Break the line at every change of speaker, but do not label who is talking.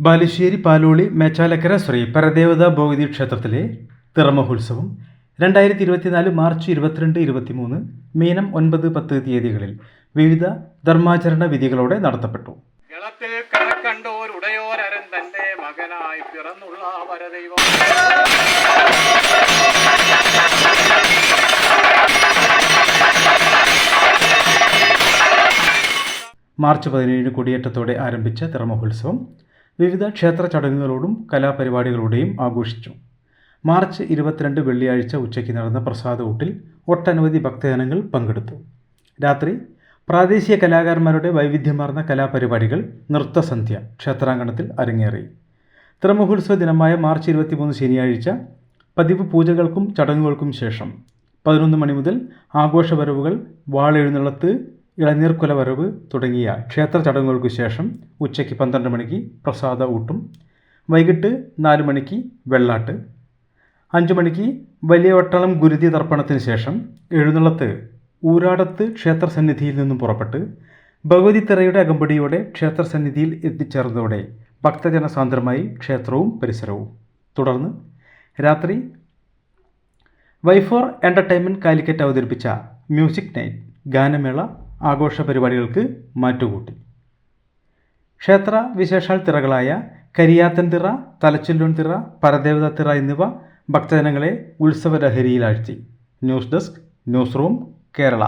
ബാലുശ്ശേരി പാലോളി മേച്ചാലക്കര ശ്രീ പരദേവത ഭഗവതി ക്ഷേത്രത്തിലെ തിറമഹോത്സവം രണ്ടായിരത്തി ഇരുപത്തിനാല് മാർച്ച് ഇരുപത്തിരണ്ട് ഇരുപത്തിമൂന്ന് മീനം ഒൻപത് പത്ത് തീയതികളിൽ വിവിധ ധർമാചരണ വിധികളോടെ നടത്തപ്പെട്ടു.
ഗളത്തിൽ കണക്കണ്ടോരുടയോരരൻ തന്റെ മകനായി പിറന്നുള്ള വരദൈവം.
മാർച്ച് പതിനേഴിന് കൊടിയേറ്റത്തോടെ ആരംഭിച്ച തിറമഹോത്സവം വിവിധ ക്ഷേത്ര ചടങ്ങുകളോടും കലാപരിപാടികളോടെയും ആഘോഷിച്ചു. മാർച്ച് ഇരുപത്തിരണ്ട് വെള്ളിയാഴ്ച ഉച്ചയ്ക്ക് നടന്ന പ്രസാദ ഒട്ടനവധി ഭക്തജനങ്ങൾ പങ്കെടുത്തു. രാത്രി പ്രാദേശിക കലാകാരന്മാരുടെ വൈവിധ്യമാർന്ന കലാപരിപാടികൾ നൃത്തസന്ധ്യ ക്ഷേത്രാങ്കണത്തിൽ അരങ്ങേറി. ത്രമഹോത്സവ ദിനമായ മാർച്ച് ഇരുപത്തിമൂന്ന് ശനിയാഴ്ച പതിവ് പൂജകൾക്കും ചടങ്ങുകൾക്കും ശേഷം പതിനൊന്ന് മണി മുതൽ ആഘോഷവരവുകൾ വാളെഴുന്നള്ളത്ത് ഇളനീർക്കൊല വരവ് തുടങ്ങിയ ക്ഷേത്ര ചടങ്ങുകൾക്ക് ശേഷം ഉച്ചയ്ക്ക് പന്ത്രണ്ട് മണിക്ക് പ്രസാദ ഊട്ടും വൈകിട്ട് നാല് മണിക്ക് വെള്ളാട്ട് അഞ്ച് മണിക്ക് വലിയ വട്ടളം ഗുരുതി തർപ്പണത്തിന് ശേഷം എഴുന്നള്ളത്ത് ഊരാടത്ത് ക്ഷേത്ര സന്നിധിയിൽ നിന്നും പുറപ്പെട്ട് ഭഗവതി തിറയുടെ അകമ്പടിയോടെ ക്ഷേത്രസന്നിധിയിൽ എത്തിച്ചേർന്നതോടെ ഭക്തജനസാന്ദ്രമായി ക്ഷേത്രവും പരിസരവും. തുടർന്ന് രാത്രി വൈഫോർ എന്റർടൈൻമെന്റ് കാലിക്കറ്റ് അവതരിപ്പിച്ച മ്യൂസിക് നൈറ്റ് ഗാനമേള ആഘോഷ പരിപാടികൾക്ക് മാറ്റുകൂട്ടി. ക്ഷേത്ര വിശേഷാൽ തിറകളായ കരിയാത്തൻ തിറ തലച്ചില്ലൂൺ തിറ പരദേവത തിറ എന്നിവ ഭക്തജനങ്ങളെ ഉത്സവലഹരിയിലാഴ്ത്തി. News desk news room Kerala.